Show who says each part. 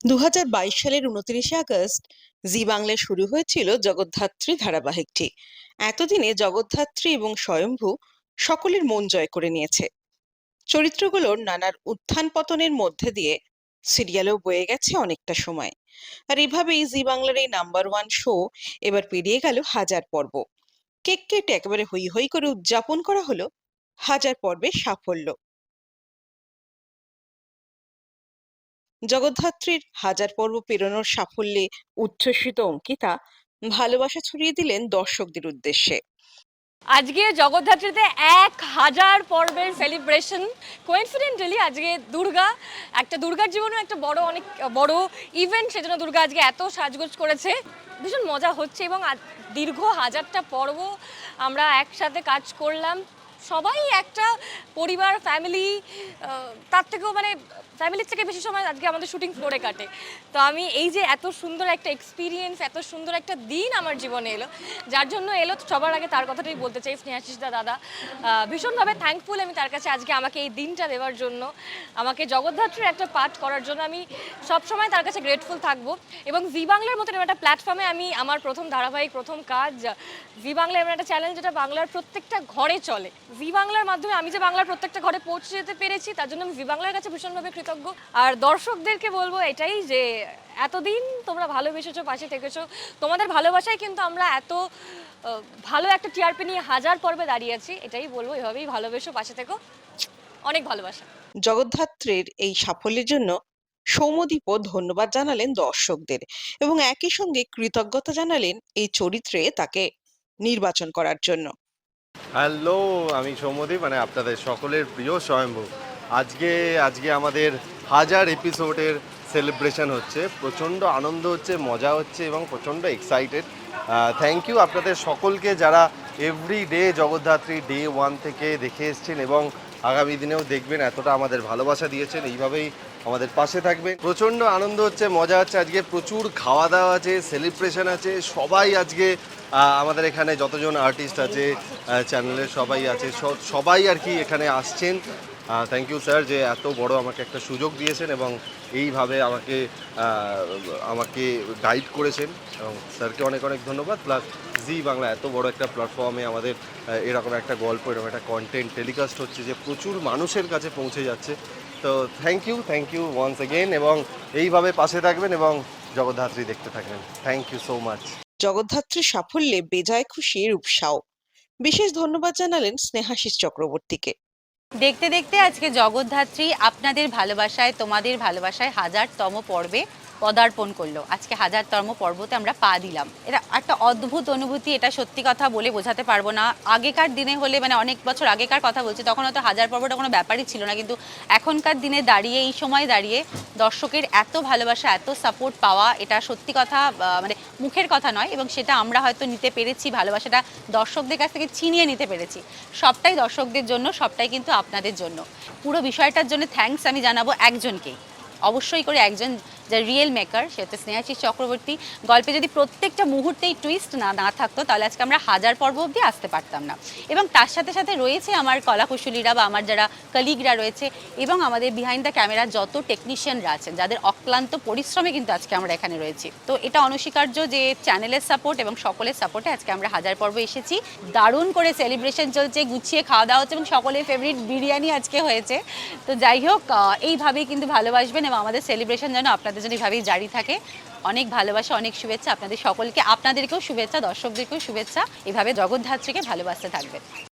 Speaker 1: দু হাজার বাইশ সালের উনত্রিশে আগস্ট জি বাংলায় শুরু হয়েছিল জগদ্ধাত্রী ধারাবাহিকটি। এতদিনে জগদ্ধাত্রী এবং স্বয়ম্ভু সকলের মন জয় করে নিয়েছে। চরিত্রগুলোর নানার উত্থান পতনের মধ্যে দিয়ে সিরিয়ালেও বয়ে গেছে অনেকটা সময়। আর এভাবেই জি বাংলার এই নাম্বার ওয়ান শো এবার পেরিয়ে গেল হাজার পর্ব। কেক কেটে একেবারে হই হই করে উদযাপন করা হলো হাজার পর্বের সাফল্য। জগদ্ধাত্রীর হাজার পর্ব পেরোনোর সাফল্যে উচ্ছ্বসিত অঙ্কিতা ভালোবাসা ছড়িয়ে দিলেন দর্শকদের উদ্দেশ্যে।
Speaker 2: আজকে জগদ্ধাত্রীতে এক হাজার পর্বের সেলিব্রেশন কোইন্সিডেন্টালি আজকে দুর্গা, একটা দুর্গার জীবনেও একটা বড় অনেক, বড় ইভেন্ট সেজন্য দুর্গা আজকে এত সাজগোজ করেছে। ভীষণ মজা হচ্ছে এবং দীর্ঘ হাজারটা পর্ব আমরা একসাথে কাজ করলাম। সবাই একটা পরিবার ফ্যামিলি তার থেকেও মানে ফ্যামিলির থেকে বেশি সময় আজকে আমাদের শুটিং ফ্লোরে কাটে। তো আমি এই যে এত সুন্দর একটা এক্সপিরিয়েন্স এত সুন্দর একটা দিন আমার জীবনে এলো, যার জন্য এলো সবার আগে তার কথাটাই বলতে চাই স্নেহাশিস দা দাদা ভীষণভাবে থ্যাঙ্কফুল আমি তার কাছে আজকে আমাকে এই দিনটা দেওয়ার জন্য, আমাকে জগদ্ধাত্রীর একটা পাঠ করার জন্য আমি সবসময় তার কাছে গ্রেটফুল থাকব। এবং জি বাংলার মতন একটা প্ল্যাটফর্মে আমি আমার প্রথম ধারাবাহিক প্রথম কাজ, জি বাংলা এমন একটা চ্যালেঞ্জ যেটা বাংলার প্রত্যেকটা ঘরে চলে। জি বাংলার মাধ্যমে আমি যে বাংলার প্রত্যেকটা ঘরে পৌঁছে যেতে পেরেছি, তার জন্য আমি জি বাংলার কাছে ভীষণভাবে কৃতজ্ঞ। আর দর্শকদেরকে বলব এটাই যে, এতদিন তোমরা ভালোবেসেছো, পাশে থেকেছো, তোমাদের ভালোবাসায় কিন্তু আমরা এত ভালো একটা টিআরপি নিয়ে হাজার পর্বে দাঁড়িয়ে আছি, এটাই বলব, এভাবেই ভালোবেসো, পাশে থেকো। অনেক ভালোবাসা।
Speaker 1: জগদ্ধাত্রীর এই সাফল্যের জন্য সৌমদীপও ধন্যবাদ জানালেন দর্শকদের এবং একই সঙ্গে কৃতজ্ঞতা জানালেন এই চরিত্রে তাকে নির্বাচন করার জন্য।
Speaker 3: হ্যালো, আমি সৌমদীপ মানে আপনাদের সকলের প্রিয় স্বয়ম্ভু। আজকে আজকে আমাদের হাজার এপিসোডের সেলিব্রেশন হচ্ছে। প্রচণ্ড আনন্দ হচ্ছে, মজা হচ্ছে এবং প্রচণ্ড এক্সাইটেড থ্যাংক ইউ আপনাদের সকলকে যারা every day Jagaddhatri day one থেকে দেখে এসছেন এবং আগামী দিনেও দেখবেন এতটা আমাদের ভালোবাসা দিয়েছেন, এইভাবেই আমাদের পাশে থাকবেন। প্রচণ্ড আনন্দ হচ্ছে, মজা হচ্ছে, আজকে প্রচুর খাওয়া দাওয়া আছে সেলিব্রেশন আছে, সবাই আজকে আমাদের এখানে যতজন আর্টিস্ট আছে চ্যানেলের সবাই আছে সবাই আর কি এখানে আসছেন। থ্যাংক ইউ স্যার যে এত বড় আমাকে একটা সুযোগ দিয়েছেন এবং এইভাবে আমাকে আমাকে গাইড করেছেন। এবং স্যারকে অনেক অনেক ধন্যবাদ। প্লাস জি বাংলা এত বড় একটা প্ল্যাটফর্মে আমাদের এরকম একটা গল্প এরকম একটা কন্টেন্ট টেলিকাস্ট হচ্ছে যে প্রচুর মানুষের কাছে পৌঁছে যাচ্ছে। তো thank you thank you once again এবং এইভাবে পাশে থাকবেন এবং জগদ্ধাত্রী দেখতে থাকবেন। থ্যাংক ইউ সো মাচ
Speaker 1: জগদ্ধাত্রীর সাফল্যে বেজায় খুশি রূপসাও। বিশেষ ধন্যবাদ জানালেন স্নেহাশিস চক্রবর্তীকে।
Speaker 4: দেখতে দেখতে আজকে জগদ্ধাত্রী আপনাদের ভালোবাসায় তোমাদের ভালোবাসায় হাজারতম পর্বে পদার্পণ করল। আজকে হাজারতম পর্বতে আমরা পা দিলাম। এটা একটা অদ্ভুত অনুভূতি, এটা সত্যি কথা বলে বোঝাতে পারব না। আগেকার দিনে হলে মানে অনেক বছর আগেকার কথা বলছি, তখন হয়তো হাজার পর্বটা কোনো ব্যাপারই ছিল না। কিন্তু এখনকার দিনে দাঁড়িয়ে, এই সময় দাঁড়িয়ে দর্শকের এত ভালোবাসা, এত সাপোর্ট পাওয়া, এটা সত্যি কথা মানে মুখের কথা নয় এবং সেটা আমরা হয়তো নিতে পেরেছি, ভালোবাসাটা দর্শকদের কাছ থেকে ছিনিয়ে নিতে পেরেছি। সবটাই দর্শকদের জন্য, সবটাই কিন্তু আপনাদের জন্য। পুরো বিষয়টার জন্য থ্যাঙ্কস আমি জানাব একজনকেই। অবশ্যই করে একজন যা রিয়েল মেকার সে হচ্ছে স্নেহাশিস চক্রবর্তী। গল্পে যদি প্রত্যেকটা মুহূর্তেই টুইস্ট না না থাকতো, তাহলে আজকে আমরা হাজার পর্ব অবধি আসতে পারতাম না। এবং তার সাথে সাথে রয়েছে আমার কলাকুশলীরা বা আমার যারা কলিগরা রয়েছে এবং আমাদের বিহাইন্ড দ্য ক্যামেরা যত টেকনিশিয়ানরা আছেন, যাদের অক্লান্ত পরিশ্রমে কিন্তু আজকে আমরা এখানে রয়েছি। তো এটা অনস্বীকার্য যে চ্যানেলের সাপোর্ট এবং সকলের সাপোর্টে আজকে আমরা হাজার পর্ব এসেছি। দারুণ করে সেলিব্রেশন চলছে, গুছিয়ে খাওয়া দাওয়া হচ্ছে এবং সকলের ফেভারিট বিরিয়ানি আজকে হয়েছে। তো যাই হোক এইভাবেই কিন্তু ভালোবাসবেন এবং আমাদের সেলিব্রেশন যেন আপনাদের জন্য এইভাবেই জারি থাকে, অনেক ভালোবাসা, অনেক শুভেচ্ছা, আপনাদের সকলকে, আপনাদেরকেও শুভেচ্ছা, দর্শকদেরকেও শুভেচ্ছা। এভাবে জগদ্ধাত্রীকে ভালোবাসতে থাকবেন।